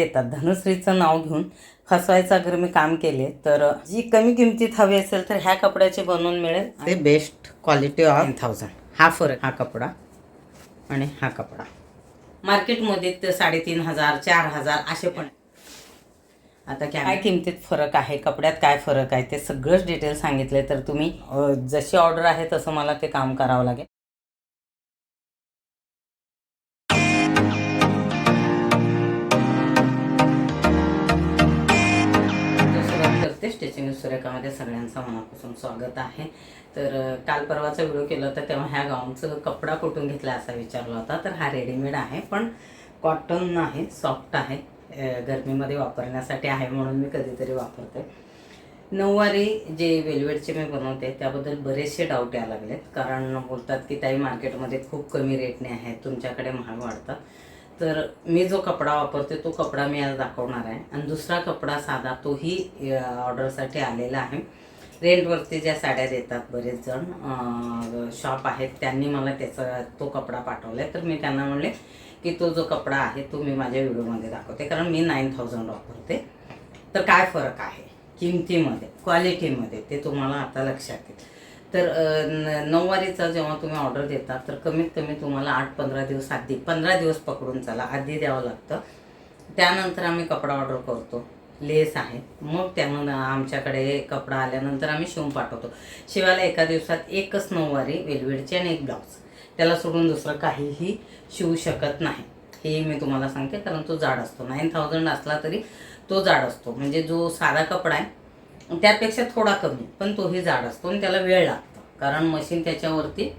देतात. धनुश्रीचं नाव घेऊन फसवायचं अगर मी काम केले तर जी कमी किमतीत हवी असेल तर ह्या कपड्याचे बनवून मिळेल ते बेस्ट क्वालिटी ऑफ थाउजंड हा फरक. हा कपडा आणि हा कपडा. मार्केटमध्ये ते साडेतीन हजार चार हजार असे पण आता काय किमतीत फरक आहे? कपड्यात काय फरक आहे? ते सगळंच डिटेल सांगितले तर तुम्ही जशी ऑर्डर आहे तसं मला ते काम करावं लागेल. करते स्टिचिंग सुरेखामध्ये सगळ्यांचं मनापासून स्वागत आहे. तर काल परवाचा व्हिडिओ केला होता तेव्हा ह्या गाऊनचं कपडा कुठून घेतला असा विचारला होता. तर हा रेडीमेड आहे पण कॉटन आहे सॉफ्ट आहे. गरमीमध्ये वापरण्यासाठी आहे म्हणून मी कधीतरी वापरते नऊवारी जे वेलवेटचे मी बनवते त्याबद्दल बरेचसे डाऊट यायला लागलेत. कारण बोलतात की ताई मार्केटमध्ये खूप कमी रेटने आहेत तुमच्याकडे महाग वाढतात. तर मी जो कपडा वापरते तो कपडा मी आज दाखवणार आहे. आणि दुसरा कपडा साधा तोही ऑर्डरसाठी आलेला आहे. रेंटवरती ज्या साड्या देतात बरेच जण शॉप आहेत त्यांनी मला त्याचा तो कपडा पाठवला आहे तर मी त्यांना म्हणले की तो जो कपडा आहे तो मी माझ्या व्हिडिओमध्ये दाखवते. कारण मी नाईन थाउजंड वापरते. तर काय फरक आहे? किमतीमध्ये क्वालिटीमध्ये ते तुम्हाला आता लक्षात येईल. तर न- नऊवारीचा जेव्हा तुम्ही ऑर्डर देता तर कमीत कमी तुम्हाला आठ पंधरा दिवस आधी पंधरा दिवस पकडून चला आधी द्यावं लागतं. त्यानंतर आम्ही कपडा ऑर्डर करतो. लेस आहे. मग त्यानं आमच्याकडे कपडा आल्यानंतर आम्ही शिवून पाठवतो. शिवायला एका दिवसात एकच नऊवारी वेलवेडची आणि एक ब्लाऊज. त्याला सोडून दुसरं काहीही शिवू शकत नाही. हे मी तुम्हाला सांगते कारण तो जाड असतो. नाईन थाउजंड असला तरी तो जाड असतो. म्हणजे जो साधा कपडा आहे त्यापेक्षा थोडा कमी पण तोही जाड असतो आणि त्याला वेळ लागतो. कारण मशीन त्याच्यावरती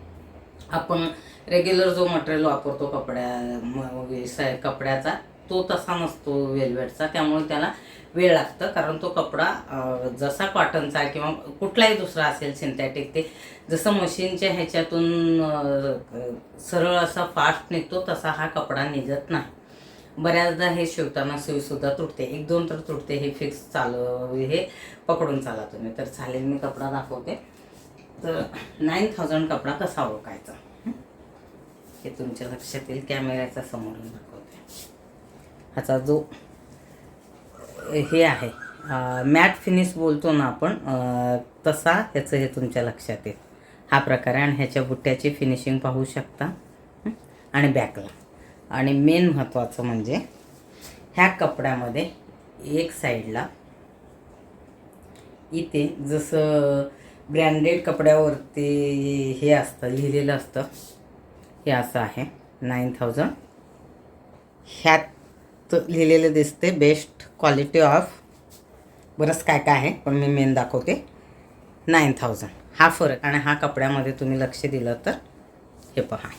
आपण रेग्युलर जो मटेरियल वापरतो कपड्या कपड्याचा तो तसा नसतो वेलवेटचा त्यामुळे त्याला वेळ लागतं. कारण तो कपडा जसा कॉटनचा किंवा कुठलाही दुसरा असेल सिंथेटिक ते जसं मशीनच्या ह्याच्यातून सरळ असा फास्ट निघतो तसा हा कपडा निघत नाही. बऱ्याचदा हे शिवताना सुईसुद्धा तुटते. एक दोन तर तुटते हे फिक्स चालू हे पकडून चाला तुम्ही. तर चालेल मी कपडा दाखवते. तर नाईन थाउजंड कपडा कसा ओळखायचा? हे? तुमच्या लक्षात येईल कॅमेऱ्याचा समोरून दाखवते. ह्याचा जो हे आहे मॅट फिनिश बोलतो ना आपण तसा ह्याचं हे तुमच्या लक्षात येईल. हा प्रकार आहे आणि ह्याच्या बुट्ट्याची फिनिशिंग पाहू शकता. आणि बॅकला आणि मेन महत्त्वाचं म्हणजे ह्या कपड्यामध्ये एक साईडला इथे जसं ब्रँडेड कपड्यावरती हे असतं लिहिलेलं असतं हे असं आहे. नाईन थाउजंड ह्यात लिहिलेलं दिसते बेस्ट क्वालिटी ऑफ बरंच काय काय आहे पण मी मेन दाखवते. नाईन थाउजंड हा फरक आणि हा कपड्यामध्ये तुम्ही लक्ष दिलं तर हे पहा.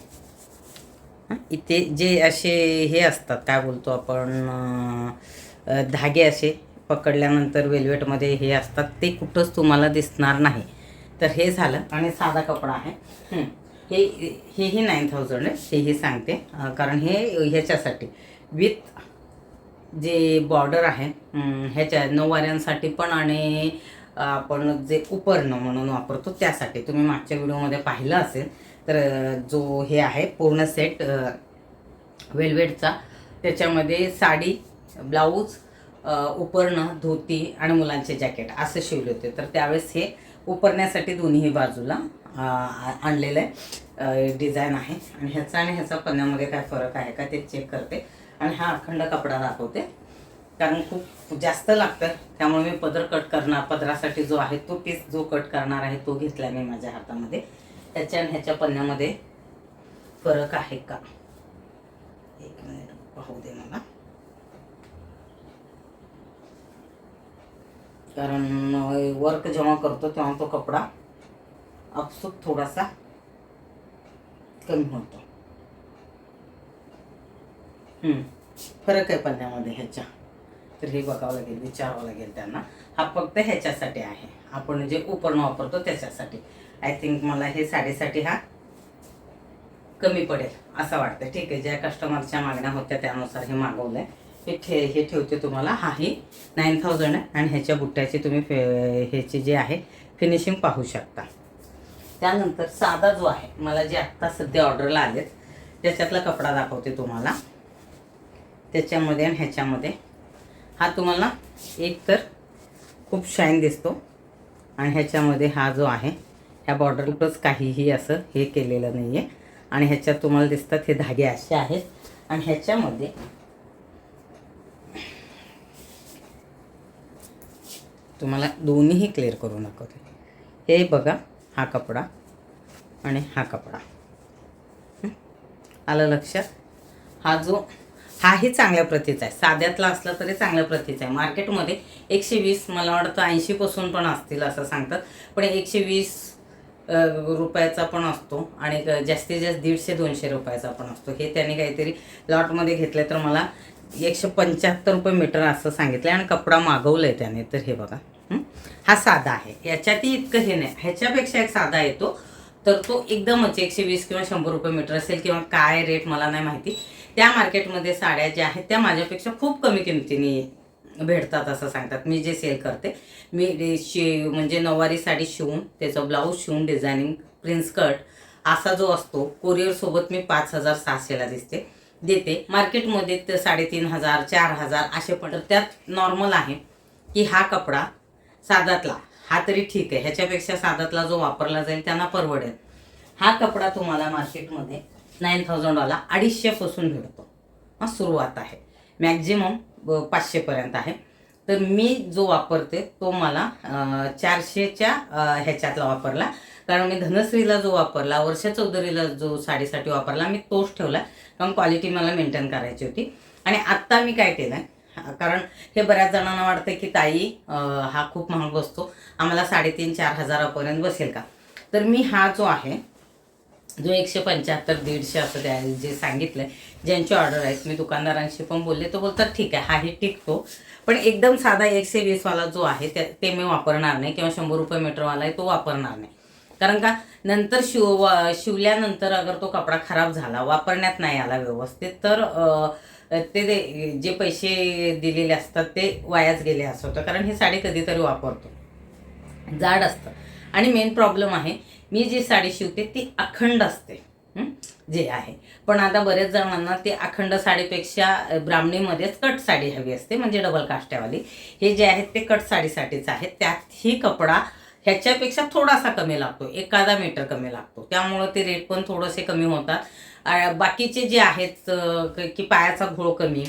इथे जे असे हे असतात काय बोलतो आपण धागे असे पकडल्यानंतर वेल्वेटमध्ये हे असतात ते कुठंच तुम्हाला दिसणार नाही. तर हे झालं आणि साधा कपडा आहे. हे. हेही नाईन थाउजंड आहे हेही सांगते. कारण हे ह्याच्यासाठी विथ जे बॉर्डर आहे ह्याच्या नऊवाऱ्यांसाठी पण आणि आपण जे उपरणं म्हणून वापरतो त्यासाठी. तुम्ही मागच्या व्हिडिओमध्ये पाहिलं असेल तर जो हे आहे पूर्ण सेट वेलवेटचा त्याच्यामध्ये साडी ब्लाऊज उपरणं धोती आणि मुलांचे जॅकेट असं शिवले होते. तर त्यावेळेस हे उपरण्यासाठी दोन्ही बाजूला आणलेलं आहे. डिझाईन आहे. आणि ह्याचा आणि ह्याचा पन्न्यामध्ये काय फरक आहे का ते चेक करते. आणि हा अखंड कपडा दाखवते. कारण खूप जास्त लागतं. त्यामुळे मी पदर कट करणार पदरासाठी जो आहे तो पीस जो कट करणार आहे तो घेतला मी माझ्या हातामध्ये. त्याच्या आणि ह्याच्या पन्न्यामध्ये फरक आहे का? एक मिनिट पाहू दे मला. कारण वर्क जेव्हा करतो तेव्हा तो कपडा आपसूक थोडासा कमी होतो. हम्म. फरक आहे पन्न्यामध्ये ह्याच्या. तर हे बघावं लागेल विचारावं लागेल त्यांना. हा फक्त ह्याच्यासाठी आहे. आपण जे उपरणं वापरतो त्याच्यासाठी. आय थिंक मला हे साडीसाठी हा कमी पडेल असं वाटतं ठीक आहे ज्या कस्टमरच्या मागण्या होत्या त्यानुसार हे मागवलं आहे हे ठे हे ठेवते तुम्हाला. हाही नाईन थाउजंड आहे आणि ह्याच्या बुट्ट्याची तुम्ही फे ह्याची जे आहे फिनिशिंग पाहू शकता. त्यानंतर साधा जो आहे मला जे आत्ता सध्या ऑर्डरला आलेत त्याच्यातला कपडा दाखवते तुम्हाला. त्याच्यामध्ये आणि ह्याच्यामध्ये. हा तुम्हाला एक तर खूप शाईन दिसतो. आणि ह्याच्यामध्ये हा जो आहे ह्या बॉर्डरलाच काहीही असं हे केलेलं नाही आहे आणि ह्याच्यात तुम्हाला दिसतात हे धागे असे आहेत. आणि ह्याच्यामध्ये तुम्हाला दोन्हीही क्लिअर करून दाखवते हे बघा हा कपडा आणि हा कपडा. आलं लक्षात? हा जो हाही चांगल्या प्रतीचा आहे. साध्यातला असला तरी चांगल्या प्रतीचा आहे. मार्केटमध्ये एकशे वीस मला वाटतं ऐंशीपासून पण असतील असं सांगतात. पण एकशे वीस रुपयाचा पण असतो आणि जास्तीत जास्त दीडशे दोनशे रुपयाचा पण असतो. हे त्याने काहीतरी लॉटमध्ये घेतले तर मला एकशे पंच्याहत्तर रुपये मीटर असं सांगितलं आणि कपडा मागवलं आहे त्याने. तर हे बघा. हा? साधा आहे. याच्यातही इतकं हे नाही. ह्याच्यापेक्षा एक साधा येतो. तर तो एकदमच एकशे वीस किंवा शंभर रुपये मीटर असेल किंवा काय रेट मला नाही माहिती. त्या मार्केटमध्ये साड्या ज्या आहेत त्या माझ्यापेक्षा खूप कमी किमतीने भेटतात असं सांगतात. मी जे सेल करते मी शि म्हणजे नऊवारी साडी शिवून त्याचं ब्लाऊज शिवून डिझायनिंग प्रिन्स कट असा जो असतो कोरिअरसोबत मी पाच हजार सहाशेला दिसते. देते. मार्केटमध्ये ते साडेतीन हजार चार हजार असे पण त्यात नॉर्मल आहे की हा कपडा साधातला हा तरी ठीक आहे. ह्याच्यापेक्षा साधातला जो वापरला जाईल त्यांना परवडेल. हा कपडा तुम्हाला मार्केटमध्ये नाईन थाउजंडवाला अडीचशेपासून मिळतो हा सुरुवात आहे. मॅक्झिमम पाचशेपर्यंत आहे. तर मी जो वापरते तो मला चारशेच्या ह्याच्यातला वापरला. कारण मी धनश्रीला जो वापरला वर्षा चौधरीला जो साडीसाठी वापरला मी तोच ठेवला. कारण क्वालिटी मला मेंटेन करायची होती. आणि आत्ता मी काय केलं आहे कारण हे बऱ्याच जणांना वाटतं की ताई हा खूप महाग बसतो आम्हाला साडेतीन चार हजारापर्यंत बसेल का? तर मी हा जो आहे जो एकशे पंच्याहत्तर दीडशे असं त्या जे सांगितलंय ज्यांची ऑर्डर आहेत. मी दुकानदारांशी पण बोलले तो बोलतात ठीक आहे हाही टिकतो. पण एकदम साधा एकशे वीसवाला जो आहे ते ते मी वापरणार नाही किंवा शंभर रुपये मीटरवाला आहे तो वापरणार नाही. कारण का नंतर शिव शिवल्यानंतर अगर तो कपडा खराब झाला वापरण्यात नाही आला व्यवस्थित तर ते ते जे पैसे दिलेले असतात ते वायाच गेले असं होतं. कारण ही साडी कधीतरी वापरतो. जाड असतं. आणि मेन प्रॉब्लेम आहे मी जी साडी शिवते ती अखंड असते. जे आहे. पण आता बरेच जणांना ते अखंड साडीपेक्षा ब्राह्मणीमध्येच कट साडी हवी असते म्हणजे डबल काष्ट्यावाली. हे जे आहेत ते कट साडीसाठीच आहेत. त्यातही कपडा ह्याच्यापेक्षा थोडासा कमी लागतो एखादा मीटर कमी लागतो. त्यामुळं ते रेट पण थोडेसे कमी होतात. बाकीचे जे आहेत की पायाचा घोळ कमी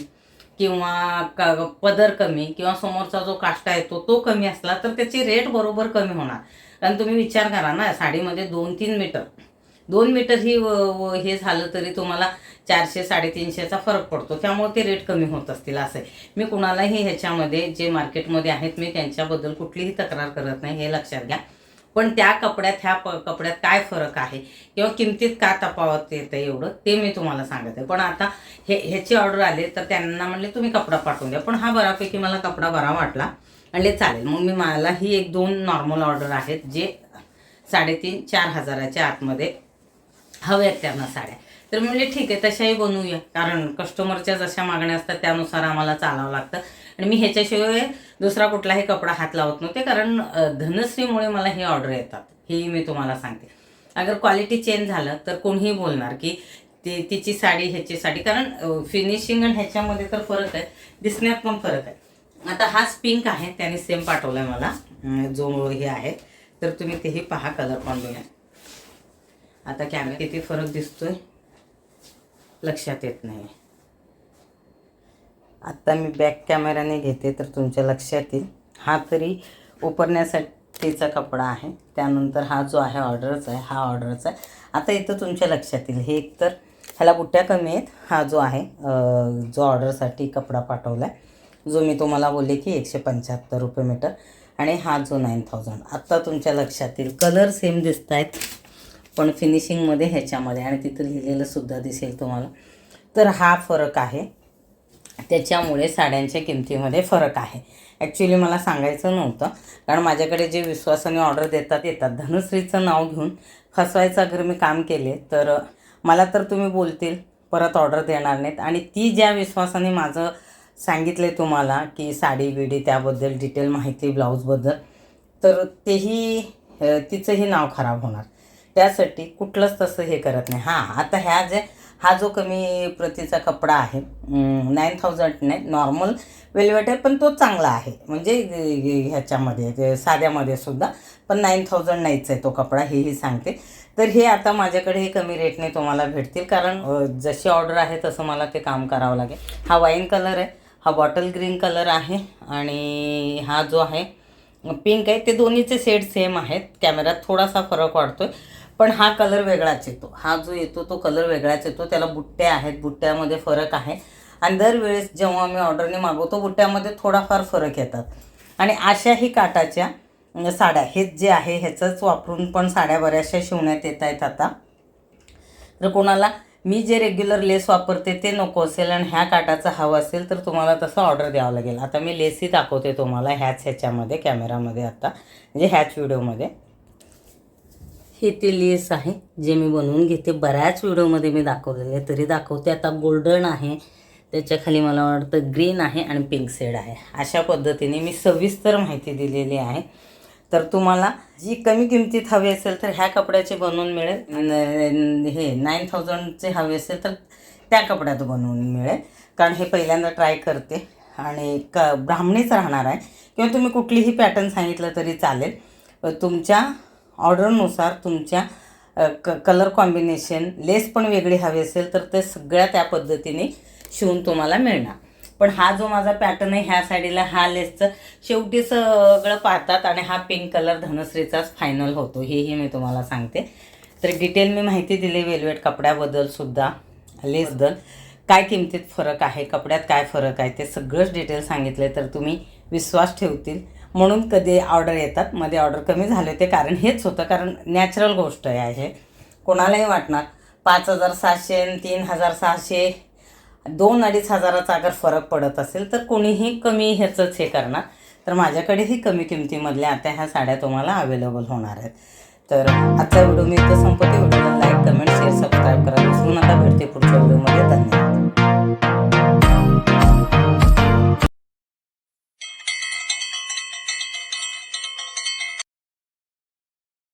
किंवा क- पदर कमी किंवा समोरचा जो काष्टा येतो तो कमी असला तर त्याचे रेट बरोबर कमी होणार. कारण तुम्ही विचार करा ना साडीमध्ये दोन तीन मीटर. दोन मीटर ही व- हे झालं तरी तुम्हाला चारशे साडेतीनशेचा फरक पडतो. त्यामुळे ते रेट कमी होत असतील असं आहे. मी कुणालाही ह्याच्यामध्ये जे मार्केटमध्ये आहेत मी त्यांच्याबद्दल कुठलीही तक्रार करत नाही हे लक्षात घ्या. पण त्या कपड्यात ह्या प कपड्यात काय फरक आहे किंवा किमतीत का तपावत येतं एवढं ते मी तुम्हाला सांगत आहे. पण आता हे ह्याची ऑर्डर आले तर त्यांना म्हणले तुम्ही कपडा पाठवून द्या. पण हा बऱ्यापैकी मला कपडा बरा वाटला. म्हणले चालेल. मग मी मला ही एक दोन नॉर्मल ऑर्डर आहेत जे साडेतीन चार हजाराच्या आतमध्ये हव्यात त्यांना साड्या. तर मी म्हणले ठीक आहे तशाही बनवूया. कारण कस्टमरच्या जशा मागण्या असतात त्यानुसार आम्हाला चालावं लागतं. आणि मी ह्याच्याशिवाय दुसरा कुठलाही कपडा हात लावत नव्हते कारण धनश्रीमुळे मला हे ऑर्डर येतात. हेही मी तुम्हाला सांगते. अगर क्वालिटी चेंज झालं तर कोणीही बोलणार की ती तिची साडी ह्याची साडी. कारण फिनिशिंग आणि ह्याच्यामध्ये तर फरक आहे दिसण्यात पण फरक आहे. आता हाच पिंक आहे त्याने सेम पाठवला आहे मला जो हे आहे. तर तुम्ही तेही पहा कलर कॉम्बिनेशन आता कॅमेरा किती फरक दिसतोय? लक्षात येत नाही. आत्ता मी बॅक कॅमेराने घेते तर तुमच्या लक्षात येईल. हा तरी उपरण्यासाठीचा कपडा आहे. त्यानंतर हा जो आहे ऑर्डरचा आहे हा ऑर्डरचा आहे. आता इथं तुमच्या लक्षात येईल. हे एकतर ह्याला बुट्ट्या कमी आहेत. हा जो आहे जो ऑर्डरसाठी कपडा पाठवला आहे जो मी तुम्हाला बोलले की एकशे पंच्याहत्तर रुपये मीटर आणि हा जो नाईन थाउजंड आत्ता तुमच्या लक्षात येईल कलर सेम दिसत आहेत पण फिनिशिंगमध्ये ह्याच्यामध्ये आणि तिथं लिहिलेलंसुद्धा दिसेल तुम्हाला. तर हा फरक आहे. त्याच्यामुळे साड्यांच्या किमतीमध्ये फरक आहे. ॲक्च्युली मला सांगायचं नव्हतं कारण माझ्याकडे जे विश्वासाने ऑर्डर देतात येतात. धनुश्रीचं नाव घेऊन फसवायचं अगर मी काम केले तर मला तर तुम्ही बोलतील परत ऑर्डर देणार नाहीत. आणि ती ज्या विश्वासाने माझं सांगितले तुम्हाला की साडी बिडी त्याबद्दल डिटेल माहिती ब्लाऊजबद्दल तर तेही तिचंही नाव खराब होणार. त्यासाठी कुठलंच तसं हे करत नाही. हां आता ह्या जे हा जो कमी प्रतीचा कपडा आहे नाईन थाउजंड नाही नॉर्मल वेल्वेट आहे पण तो चांगला आहे. म्हणजे ह्याच्यामध्ये साध्यामध्ये सुद्धा. पण नाईन थाउजंड नाहीच आहे तो कपडा हेही सांगते. तर हे आता माझ्याकडे हे कमी रेटने तुम्हाला भेटतील. कारण जशी ऑर्डर आहे तसं मला ते काम करावं लागेल. हा वाईन कलर आहे. हा बॉटल ग्रीन कलर आहे आणि हा जो आहे पिंक आहे ते दोन्हीचे शेड सेम आहेत. कॅमेऱ्यात थोडासा फरक वाटतोय पण हा कलर वेगळाच येतो. हा जो येतो तो कलर वेगळाच येतो. त्याला बुट्ट्या आहेत. बुट्ट्यामध्ये फरक आहे. आणि दरवेळेस जेव्हा मी ऑर्डरने मागवतो बुट्ट्यामध्ये थोडाफार फरक येतात. आणि अशाही काटाच्या साड्या हेच जे आहे ह्याचंच वापरून पण साड्या बऱ्याचशा शिवण्यात येत आहेत आता. तर कोणाला मी जे रेग्युलर लेस वापरते ते नको असेल आणि ह्या काटाचं हवं असेल तर तुम्हाला तसं ऑर्डर द्यावं लागेल. आता मी लेसही दाखवते तुम्हाला ह्याच ह्याच्यामध्ये कॅमेरामध्ये आता म्हणजे ह्याच व्हिडिओमध्ये हे ते लेस आहे जे मी बनवून घेते. बऱ्याच व्हिडिओमध्ये मी दाखवलेले तरी दाखवते. आता गोल्डन आहे त्याच्याखाली मला वाटतं ग्रीन आहे आणि पिंक शेड आहे. अशा पद्धतीने मी सविस्तर माहिती दिलेली आहे. तर तुम्हाला जी कमी किमतीत हवी असेल तर ह्या कपड्याचे बनवून मिळेल. हे नाईन थाउजंडचे हवे असेल तर त्या कपड्यात बनवून मिळेल. कारण हे पहिल्यांदा ट्राय करते. आणि क ब्राह्मणीच राहणार आहे. किंवा तुम्ही कुठलीही पॅटर्न सांगितलं तरी चालेल. तुमच्या ऑर्डरनुसार तुमच्या क कलर कॉम्बिनेशन लेस पण वेगळी हवी असेल तर ते सगळ्या त्या पद्धतीने शिवून तुम्हाला मिळणार. पण हा जो माझा पॅटर्न आहे ह्या साडीला हा लेसचं शेवटी सगळं पाहतात आणि हा पिंक कलर धनश्रीचाच फायनल होतो. हेही मी तुम्हाला सांगते. तर डिटेल मी माहिती दिली वेलवेट कपड्याबद्दल सुद्धा लेसबद्दल काय किमतीत फरक आहे कपड्यात काय फरक आहे ते सगळंच डिटेल सांगितले तर तुम्ही विश्वास ठेवतील. म्हणून कधी ऑर्डर येतात मध्ये ऑर्डर कमी झाले होते कारण हेच होतं कारण नॅचरल गोष्ट आहे हे. कोणालाही वाटणार पाच हजार आणि तीन हजार सहाशे दोन अडीच हजाराचा अगर फरक पडत असेल तर कोणीही कमी ह्याचंच हे करणार. तर माझ्याकडेही कमी किमतीमधल्या आता ह्या साड्या तुम्हाला अवेलेबल होणार आहेत. तर आजचा व्हिडिओ मी इथं संपवते. व्हिडिओला लाईक कमेंट शेअर सबस्क्राईब करा. विसरू नका. भेटते पुढच्या